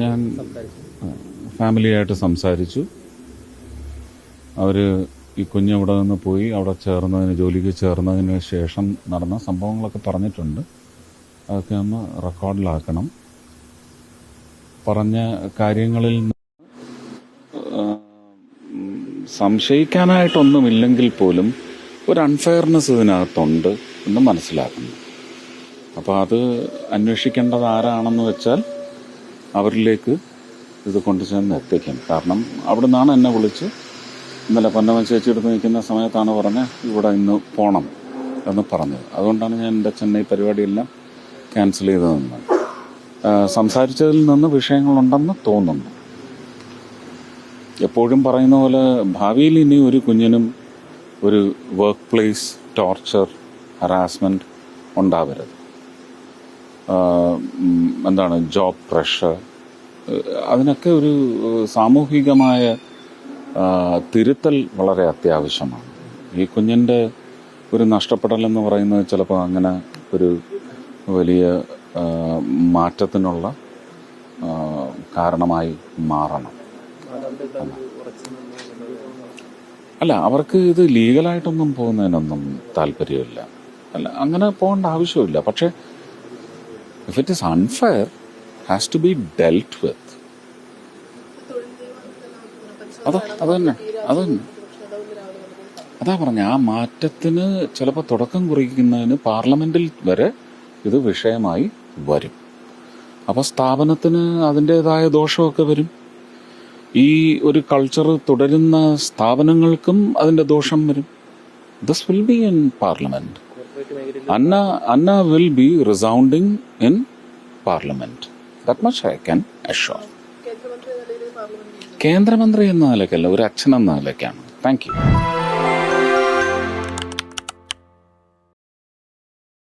ഞാൻ ഫാമിലിയായിട്ട് സംസാരിച്ചു. അവർ ഈ കുഞ്ഞ് ഇവിടെ നിന്ന് പോയി അവിടെ ചേർന്നതിന് ജോലിക്ക് ചേർന്നതിന് ശേഷം നടന്ന സംഭവങ്ങളൊക്കെ പറഞ്ഞിട്ടുണ്ട്. അതൊക്കെ ഒന്ന് റെക്കോർഡിലാക്കണം. പറഞ്ഞ കാര്യങ്ങളിൽ സംശയിക്കാനായിട്ടൊന്നുമില്ലെങ്കിൽ പോലും ഒരു അൺഫെയർനെസ് ഇതിനകത്തുണ്ട് എന്ന് മനസ്സിലാക്കുന്നു. അപ്പോൾ അത് അന്വേഷിക്കേണ്ടത് ആരാണെന്ന് വെച്ചാൽ അവരിലേക്ക് ഇത് കൊണ്ടുചെന്ന് എത്തിക്കും കാരണം അവിടെ നിന്നാണ് എന്നെ വിളിച്ച് ഇന്നലെ പൊന്നമ്മ ചേച്ചി എടുത്ത് നിൽക്കുന്ന സമയത്താണ് പറഞ്ഞ് ഇവിടെ ഇന്ന് പോകണം എന്ന് പറഞ്ഞത്. അതുകൊണ്ടാണ് ഞാൻ എന്റെ ചെന്നൈ പരിപാടിയെല്ലാം ക്യാൻസൽ ചെയ്തതെന്ന് നിന്നത് സംസാരിച്ചതിൽ നിന്ന് വിഷയങ്ങളുണ്ടെന്ന് തോന്നുന്നു. എപ്പോഴും പറയുന്ന പോലെ ഭാവിയിൽ ഇനി ഒരു കുഞ്ഞിനും ഒരു വർക്ക് പ്ലേസ് ടോർച്ചർ ഹറാസ്മെന്റ് ഉണ്ടാവരുത്. എന്താണ് ജോബ് പ്രഷർ അതിനൊക്കെ ഒരു സാമൂഹികമായ തിരുത്തൽ വളരെ അത്യാവശ്യമാണ്. ഈ കുഞ്ഞിന്റെ ഒരു നഷ്ടപ്പെടലെന്ന് പറയുന്നത് ചിലപ്പോൾ അങ്ങനെ ഒരു വലിയ മാറ്റത്തിനുള്ള കാരണമായി മാറണം. അല്ല അവർക്ക് ഇത് ലീഗലായിട്ടൊന്നും പോകുന്നതിനൊന്നും താല്പര്യമില്ല. അല്ല അങ്ങനെ പോകേണ്ട ആവശ്യമില്ല. പക്ഷേ if it is unfair has to be dealt with അതാ അത് തന്നെ അത് തന്നെ അതാ പറഞ്ഞ ആ മാറ്റത്തിന് ചിലപ്പോൾ തുടക്കം കുറിക്കുന്നതിന് പാർലമെന്റിൽ വരെ ഇത് വിഷയമായി വരും. അപ്പോൾ സ്ഥാപനത്തിന് അതിന്റെതായ ദോഷമൊക്കെ വരും. ഈ ഒരു കൾച്ചർ തുടരുന്ന സ്ഥാപനങ്ങൾക്കും അതിന്റെ ദോഷം വരും. This will be in parliament Anna Anna will be resounding in parliament that much I can assure കേന്ദ്രമന്ത്രി എന്ന നിലയ്ക്കല്ല ഒരു അച്ഛൻ എന്ന നിലയ്ക്കാണ്. Thank you